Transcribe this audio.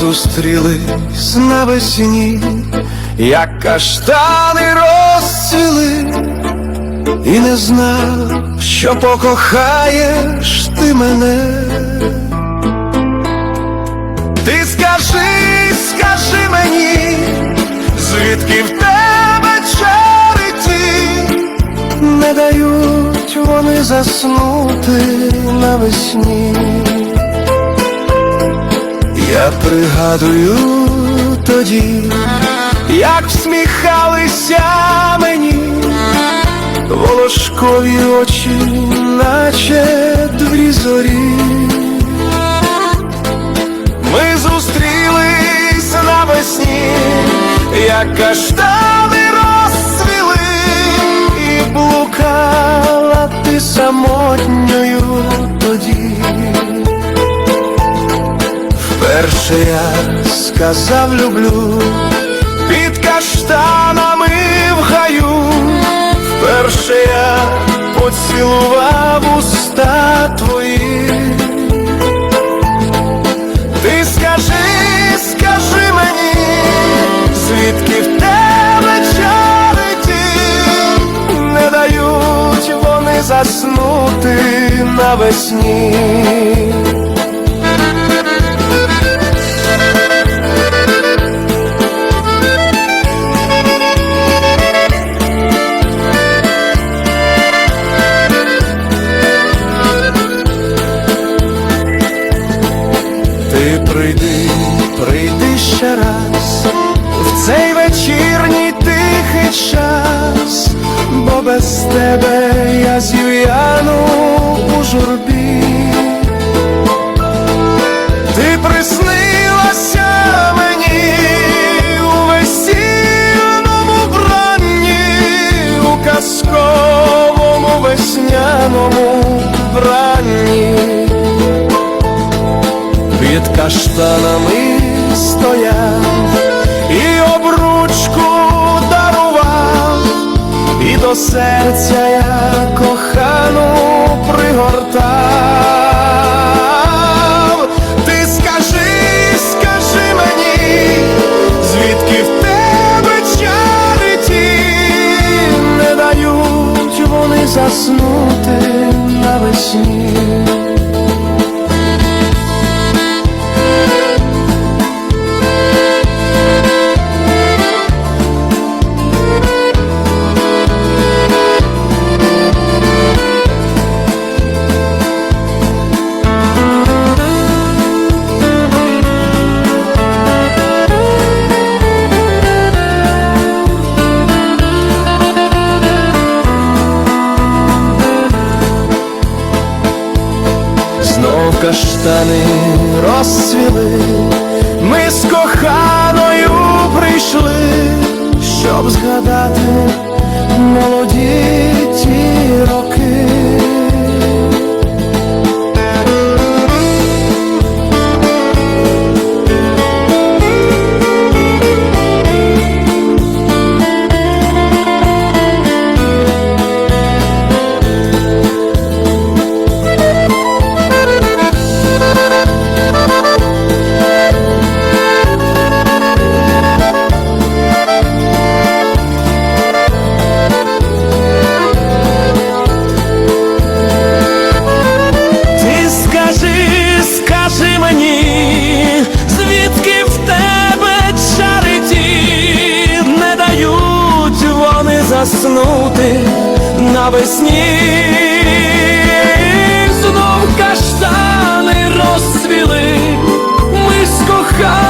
зустрілись навесні, як каштани розцвіли, і не знав, що покохаєш ти мене. Ти скажи, скажи мені, звідки в тебе чари не дають вони заснути навесні. Пригадую тоді, як всміхалися мені волошкові очі, наче дві зорі. Ми зустрілись навесні, як каштани розцвіли, і блукала ти самотньою тоді. Вперше я сказав люблю під каштанами в гаю, вперше я поцілував уста твої. Ти скажи, скажи мені, звідки в тебе чарити не дають вони заснути навесні. Час, бо без тебе я зів'яну у журбі. Ти приснилася мені у весільному вранні, у казковому весняному вранні під каштанами стояв до серця я кохану пригортав. Знов каштани розцвіли, ми з коханою прийшли, щоб згадати молоді ті роки. Заснути навесні. Знов каштани розцвіли, ми з коханою